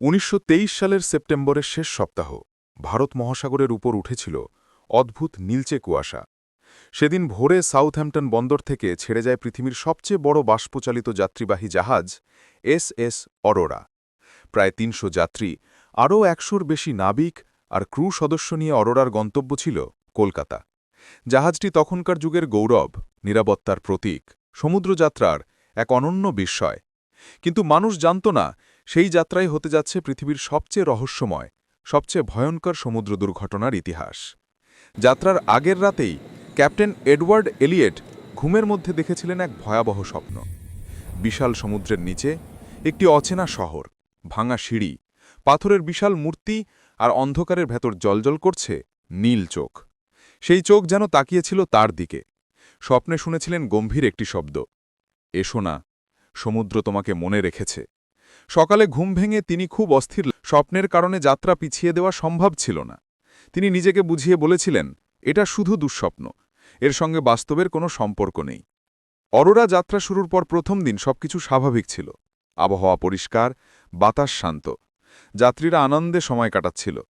উনিশশো তেইশ সালের সেপ্টেম্বরের শেষ সপ্তাহ ভারত মহাসাগরের উপর উঠেছিল অদ্ভুত নীলচে কুয়াশা। সেদিন ভোরে সাউথহ্যাম্পটন বন্দর থেকে ছেড়ে যায় পৃথিবীর সবচেয়ে বড় বাষ্পচালিত যাত্রীবাহী জাহাজ এস এস অরোরা। প্রায় তিনশো যাত্রী, আরও একশোর বেশি নাবিক আর ক্রু সদস্য নিয়ে অরোরার গন্তব্য ছিল কলকাতা। জাহাজটি তখনকার যুগের গৌরব, নিরাপত্তার প্রতীক, সমুদ্রযাত্রার এক অনন্য বিস্ময়। কিন্তু মানুষ জানত না সেই যাত্রায় হতে যাচ্ছে পৃথিবীর সবচেয়ে রহস্যময়, সবচেয়ে ভয়ঙ্কর সমুদ্র দুর্ঘটনার ইতিহাস। যাত্রার আগের রাতেই ক্যাপ্টেন এডওয়ার্ড এলিয়েট ঘুমের মধ্যে দেখেছিলেন এক ভয়াবহ স্বপ্ন। বিশাল সমুদ্রের নিচে একটি অচেনা শহর, ভাঙা সিঁড়ি, পাথরের বিশাল মূর্তি আর অন্ধকারের ভেতর জলজল করছে নীল চোখ। সেই চোখ যেন তাকিয়েছিল তার দিকে। স্বপ্নে শুনেছিলেন গম্ভীর একটি শব্দ, এসো না, সমুদ্র তোমাকে মনে রেখেছে। সকালে ঘুম ভেঙে তিনি খুব অস্থির স্বপ্নের কারণে যাত্রা পিছিয়ে দেওয়া সম্ভব ছিল না। তিনি নিজেকে বুঝিয়ে বলেছিলেন, এটা শুধু দুঃস্বপ্ন। এর সঙ্গে বাস্তবের কোনো সম্পর্ক নেই। অরোরা যাত্রা শুরুর পর প্রথম দিন সবকিছু স্বাভাবিক ছিল। আবহাওয়া পরিষ্কার, বাতাস শান্ত। যাত্রীরা আনন্দে সময় কাটাচ্ছিল।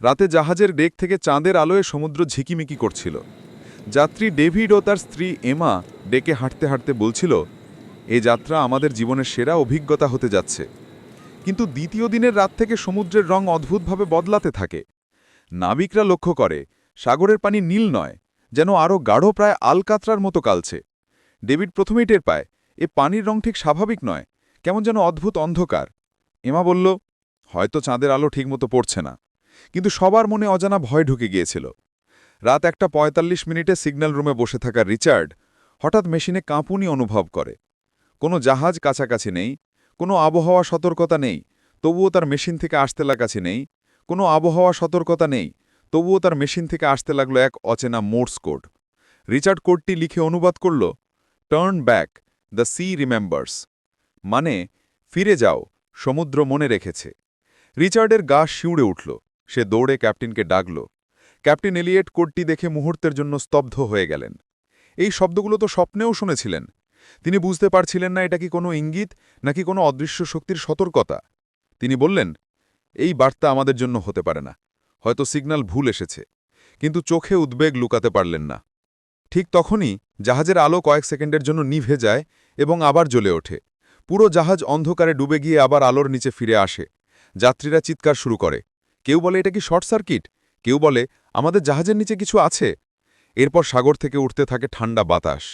রাতে জাহাজের ডেক থেকে চাঁদের আলোয় সমুদ্র ঝিকিমিকি করছিল। যাত্রী ডেভিড ও তার স্ত্রী এমা ডেকে হাঁটতে হাঁটতে বলছিল এ যাত্রা আমাদের জীবনের সেরা অভিজ্ঞতা হতে যাচ্ছে। কিন্তু দ্বিতীয় দিনের রাত থেকে সমুদ্রের রং অদ্ভুতভাবে বদলাতে থাকে। নাবিকরা লক্ষ্য করে, সাগরের পানি নীল নয়, যেন আরও গাঢ় প্রায় আলকাতরার মতো কালছে। ডেভিড প্রথমেই টের পায়, এ পানির রং ঠিক স্বাভাবিক নয়, কেমন যেন অদ্ভুত অন্ধকার। এমা বলল, হয়তো চাঁদের আলো ঠিকমতো পড়ছে না। কিন্তু সবার মনে অজানা ভয় ঢুকে গিয়েছিল। রাত একটা পঁয়তাল্লিশ মিনিটে সিগন্যাল রুমে বসে থাকা রিচার্ড হঠাৎ মেশিনে কাঁপুনি অনুভব করে। কোনো জাহাজ কাছাকাছি নেই, কোনো আবহাওয়া সতর্কতা নেই, তবুও তার মেশিন থেকে আসতে লাগাছে নেই, কোনো আবহাওয়া সতর্কতা নেই, তবুও তার মেশিন থেকে আসতে লাগল এক অচেনা মোর্স কোড রিচার্ড কোডটি লিখে অনুবাদ করল turn back the sea remembers মানে ফিরে যাও, সমুদ্র মনে রেখেছে। রিচার্ডের গা শিউড়ে উঠল, সে দৌড়ে ক্যাপ্টেনকে ডাকল। ক্যাপ্টেন এলিয়েট কোডটি দেখে মুহূর্তের জন্য স্তব্ধ হয়ে গেলেন। এই শব্দগুলো তো স্বপ্নেও শুনেছিলেন তিনি বুঝতে পারছিলেন না এটা কি কোনো ইঙ্গিত, নাকি কোনো অদৃশ্য শক্তির সতর্কতা। তিনি বললেন, এই বার্তা আমাদের জন্য হতে পারে না। হয়তো সিগন্যাল ভুল এসেছে, কিন্তু চোখে উদ্বেগ লুকাতে পারলেন না। ঠিক তখনই জাহাজের আলো কয়েক সেকেন্ডের জন্য নিভে যায় এবং আবার জ্বলে ওঠে। পুরো জাহাজ অন্ধকারে ডুবে গিয়ে আবার আলোর নিচে ফিরে আসে। যাত্রীরা চিৎকার শুরু করে। কেউ বলে, এটা কি শর্ট সার্কিট? কেউ বলে, আমাদের জাহাজের নিচে কিছু আছে। এরপর সাগর থেকে উঠতে থাকে ঠান্ডা বাতাস।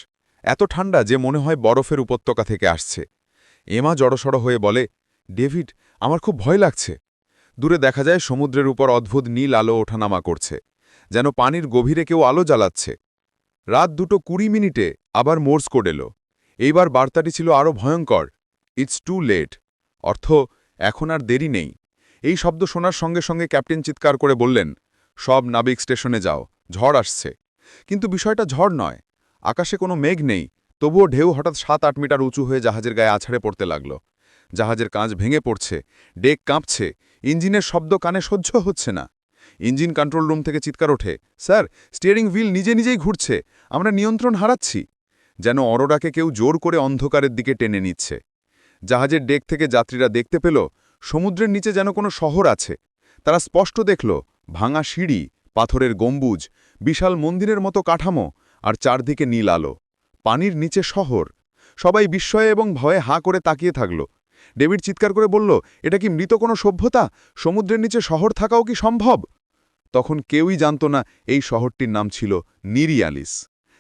এত ঠান্ডা যে মনে হয় বরফের উপত্যকা থেকে আসছে। এমা জড়সড় হয়ে বলে, ডেভিড, আমার খুব ভয় লাগছে। দূরে দেখা যায় সমুদ্রের উপর অদ্ভুত নীল আলো ওঠানামা করছে, যেন পানির গভীরে কেউ আলো জ্বালাচ্ছে। রাত দুটো কুড়ি মিনিটে আবার মোর্স কোড এলো। এইবার বার্তাটি ছিল আরও ভয়ঙ্কর। It's too late. অর্থ, এখন আর দেরি নেই। এই শব্দ শোনার সঙ্গে সঙ্গে ক্যাপ্টেন চিৎকার করে বললেন, সব নাবিক স্টেশনে যাও, ঝড় আসছে। কিন্তু বিষয়টা ঝড় নয়। আকাশে কোনো মেঘ নেই, তবুও ঢেউ হঠাৎ সাত আট মিটার উঁচু হয়ে জাহাজের গায়ে আছাড়ে পড়তে লাগল। জাহাজের কাঁচ ভেঙে পড়ছে, ডেক কাঁপছে, ইঞ্জিনের শব্দ কানে সহ্য হচ্ছে না। ইঞ্জিন কন্ট্রোল রুম থেকে চিৎকার ওঠে, স্যার, স্টিয়ারিং হুইল নিজে নিজেই ঘুরছে, আমরা নিয়ন্ত্রণ হারাচ্ছি। যেন অরোরাকে কেউ জোর করে অন্ধকারের দিকে টেনে নিচ্ছে। জাহাজের ডেক থেকে যাত্রীরা দেখতে পেল, সমুদ্রের নিচে যেন কোনো শহর আছে। তারা স্পষ্ট দেখল, ভাঙা সিঁড়ি, পাথরের গম্বুজ, বিশাল মন্দিরের মতো কাঠামো আর চারদিকে নীল আলো। পানির নিচে শহর। সবাই বিস্ময়ে এবং ভয়ে হাঁ করে তাকিয়ে থাকল। ডেভিড চিৎকার করে বলল, এটা কি মৃত কোনো সভ্যতা? সমুদ্রের নিচে শহর থাকাও কি সম্ভব? তখন কেউই জানত না এই শহরটির নাম ছিল নিরিয়ালিস,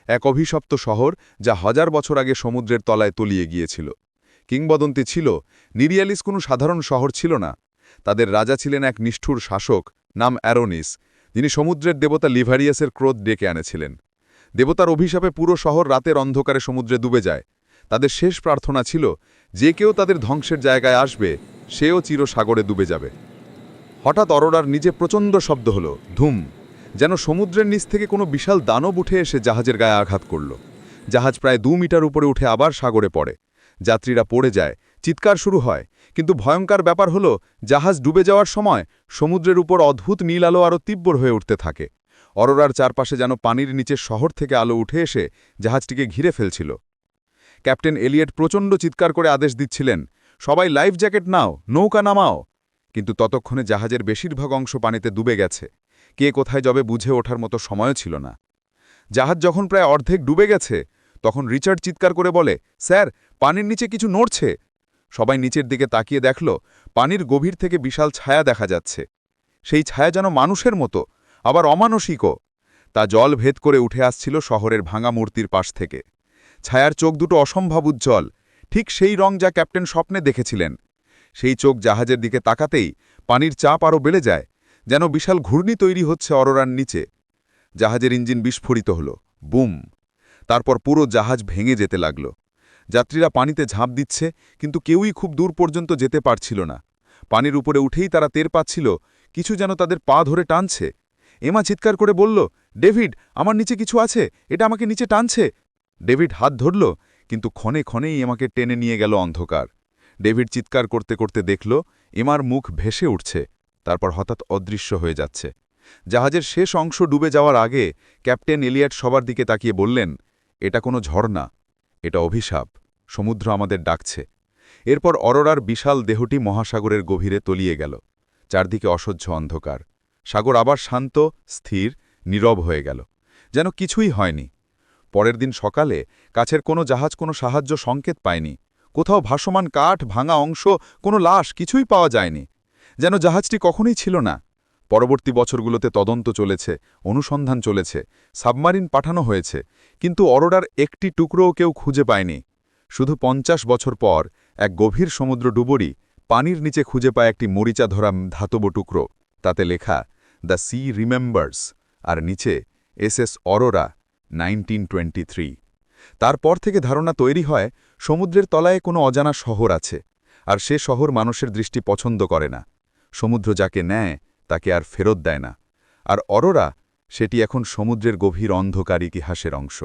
এক অভিশপ্ত শহর যা হাজার বছর আগে সমুদ্রের তলায় তলিয়ে গিয়েছিল। কিংবদন্তি ছিল, নিরিয়ালিস কোনো সাধারণ শহর ছিল না। তাদের রাজা ছিলেন এক নিষ্ঠুর শাসক নাম অ্যারোনিস, যিনি সমুদ্রের দেবতা লিভারিয়াসের ক্রোধ ডেকে আনেছিলেন। দেবতার অভিশাপে পুরো শহর রাতের অন্ধকারে সমুদ্রে ডুবে যায়। তাদের শেষ প্রার্থনা ছিল, যে কেউ তাদের ধ্বংসের জায়গায় আসবে, সেও চির সাগরে ডুবে যাবে। হঠাৎ অরোরার নিজে প্রচণ্ড শব্দ হল, ধুম, যেন সমুদ্রের নিচ থেকে কোনো বিশাল দানব উঠে এসে জাহাজের গায়ে আঘাত করল। জাহাজ প্রায় দু মিটার উপরে উঠে আবার সাগরে পড়ে। যাত্রীরা পড়ে যায়, চিৎকার শুরু হয়, কিন্তু ভয়ঙ্কর ব্যাপার হল, জাহাজ ডুবে যাওয়ার সময় সমুদ্রের উপর অদ্ভুত নীল আলো আরও তীব্র হয়ে উঠতে থাকে। অরোরার চারপাশে যেন পানির নিচে শহর থেকে আলো উঠে এসে জাহাজটিকে ঘিরে ফেলছিল। ক্যাপ্টেন এলিয়েট প্রচণ্ড চিৎকার করে আদেশ দিচ্ছিলেন, সবাই লাইফ জ্যাকেট নাও, নৌকা নামাও। কিন্তু ততক্ষণে জাহাজের বেশিরভাগ অংশ পানিতে ডুবে গেছে। কে কোথায় যাবে বুঝে ওঠার মতো সময়ও ছিল না। জাহাজ যখন প্রায় অর্ধেক ডুবে গেছে, তখন রিচার্ড চিৎকার করে বলে, স্যার, পানির নিচে কিছু নড়ছে। সবাই নিচের দিকে তাকিয়ে দেখল, পানির গভীর থেকে বিশাল ছায়া দেখা যাচ্ছে। সেই ছায়া যেন মানুষের মতো আবার অমানসিকও। তা জল ভেদ করে উঠে আসছিল শহরের ভাঙা মূর্তির পাশ থেকে। ছায়ার চোখ দুটো অসম্ভব উজ্জ্বল। ঠিক সেই রং যা ক্যাপ্টেন স্বপ্নে দেখেছিলেন। সেই চোখ জাহাজের দিকে তাকাতেই পানির চাপ আরও বেড়ে যায়, যেন বিশাল ঘূর্ণি তৈরি হচ্ছে অরোরার নিচে। জাহাজের ইঞ্জিন বিস্ফোরিত হল। বুম! তারপর পুরো জাহাজ ভেঙে যেতে লাগল। যাত্রীরা পানিতে ঝাঁপ দিচ্ছে, কিন্তু কেউই খুব দূর পর্যন্ত যেতে পারছিল না। পানির উপরে উঠেই তারা টের পাচ্ছিল, কিছু যেন তাদের পা ধরে টানছে। এমা চিৎকার করে বলল, ডেভিড, আমার নিচে কিছু আছে, এটা আমাকে নিচে টানছে। ডেভিড হাত ধরল, কিন্তু ক্ষণে ক্ষণেই এমাকে টেনে নিয়ে গেল অন্ধকার। ডেভিড চিৎকার করতে করতে দেখল, এমার মুখ ভেসে উঠছে, তারপর হঠাৎ অদৃশ্য হয়ে যাচ্ছে। জাহাজের শেষ অংশ ডুবে যাওয়ার আগে ক্যাপ্টেন এলিয়াট সবার দিকে তাকিয়ে বললেন, এটা কোনো ঝর্ণা, এটা অভিশাপ, সমুদ্র আমাদের ডাকছে। এরপর অরোরার বিশাল দেহটি মহাসাগরের গভীরে তলিয়ে গেল, চারদিকে অসহ্য অন্ধকার। সাগর আবার শান্ত, স্থির, নীরব হয়ে গেল। যেন কিছুই হয়নি। পরের দিন সকালে কাছের কোনো জাহাজ কোনো সাহায্য সংকেত পায়নি। কোথাও ভাসমান কাঠ, ভাঙা অংশ, কোনো লাশ কিছুই পাওয়া যায়নি। যেন জাহাজটি কখনোই ছিল না। পরবর্তী বছরগুলোতে তদন্ত চলেছে, অনুসন্ধান চলেছে, সাবমারিন পাঠানো হয়েছে, কিন্তু অরোডার একটি টুকরোও কেউ খুঁজে পায়নি। শুধু পঞ্চাশ বছর পর এক গভীর সমুদ্র ডুবরি পানির নিচে খুঁজে পায় একটি মরিচা ধরা ধাতব টুকরো। তাতে লেখা, দ্য সি রিমেম্বার্স আর নিচে, এস এস অরোরা তারপর থেকে ধারণা তৈরি হয়, সমুদ্রের তলায় কোনো অজানা শহর আছে, আর সে শহর মানুষের দৃষ্টি পছন্দ করে না। সমুদ্র যাকে নেয়, তাকে আর ফেরত দেয় না। আর অরোরা, সেটি এখন সমুদ্রের গভীর অন্ধকার ইতিহাসের অংশ।